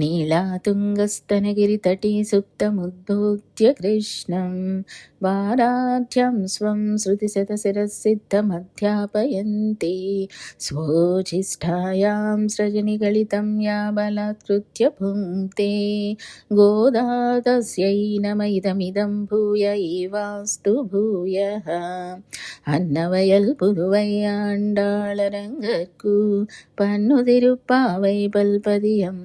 नीलातुङ्गस्तनगिरितटे सुप्तमुद्बोध्य कृष्णं वाराढ्यं स्वं श्रुतिशतशिरःसिद्धमध्यापयन्ति स्वोच्छिष्ठायां सृजनिगलितं या बलात्कृत्य भुङ्क्ते गोदा तस्यै नम इदमिदं भूय एवास्तु भूयः அன்னவயல் புதுவையாண்டாளரங்கற்கு பன்னு திருப்பாவை பல்பதியம்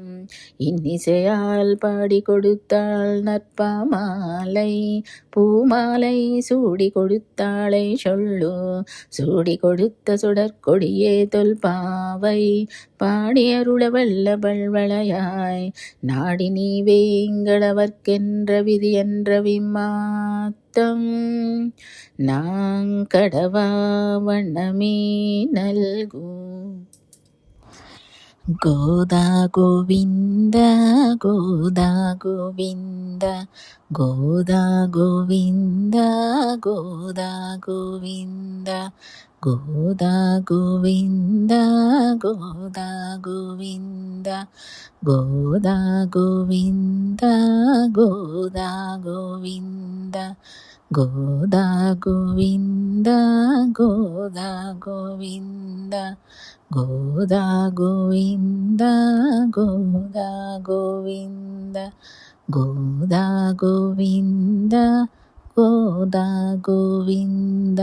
இன்னிசையால் பாடி கொடுத்தாள் நற்பாமாலை பூமாலை சூடி கொடுத்தாளை சொல்லு. சூடி கொடுத்த சுடற்கொடியே தொல்பாவை பாடியருள வல்ல பல்வளையாய் நாடி நீ வேங்களவர்க்கென்ற விதி என்ற விமாத்தம் நாங்கடவா வண்ணமே நல்கு గోదా గోవింద గోదా గోవింద గోదా గోవింద గోదా గోవింద గోదా గోవింద గోదా గోవింద గోదా గోవింద గోదా గోవింద గోదా గోవింద గోదా గోవింద గోదా గోవింద గోదా గోవింద గోదా గోవింద గోదా గోవింద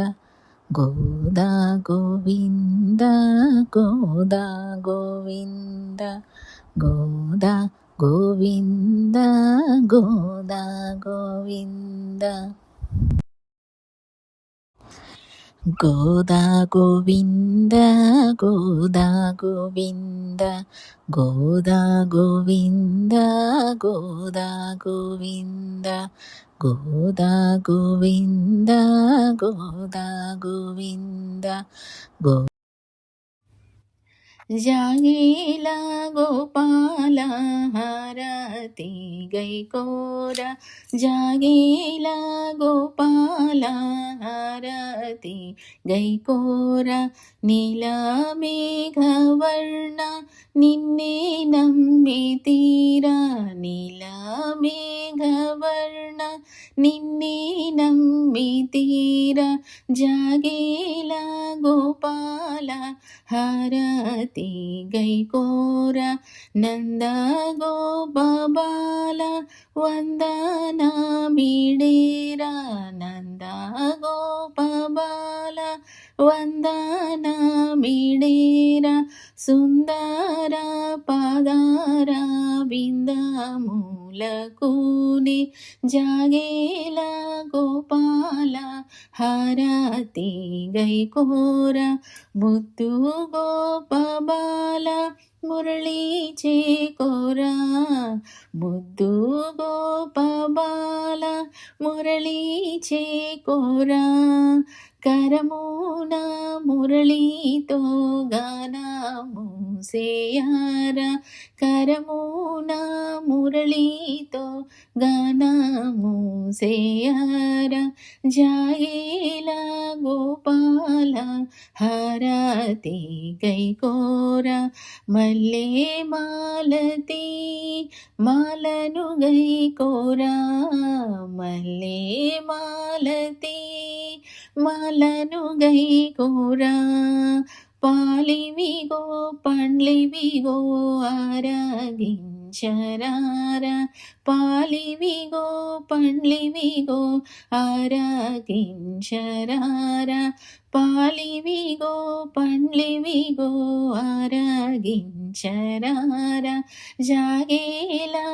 గోదా గోవింద గోదా గోవింద గోదా గోవింద గోదా గోవింద గోదా గోవింద గోదా గోవింద గోదా గోవింద గోదా గోవింద గోదా గోవింద గోదా గోవింద గో జాగీలా గోపాల హారతి గై గైకోర జాగీలా గోపాల హారతి గైకోర నీలమేఘవర్ణ నిన్నే నమ్మితీరా జాగేల గోపాల హారతి గైకోర ನಂದ ಗೋ ಬಾಲ ವಂದನ ಬಿಡೇರ ನಂದ ಗೋ వందన బిడేరా సుందర పదార బిందమూలకుని జాగేల గోపాల హారతి గైకోర ముత్తు గోపబాల మురళీ చే చేకోరా ముద్దు గోపబాల మురళీ చే కోరా కరమున మురళీతో గానము సేయార. కరమున మురళీతో గానము సేయార. జాయేలా గోపాల హారతి గైకోర మల్లే మాలతి మాలను గైకోరా. మల్లే మాలతి మలను గై కోరా. పాలివిగో పండ్లివిగో ఆరగించరారా పాలివిగో పండ్లివిగో ఆరగించరారా పాలివిగో పండ్లివిగో ఆరగించరారా జాగేలా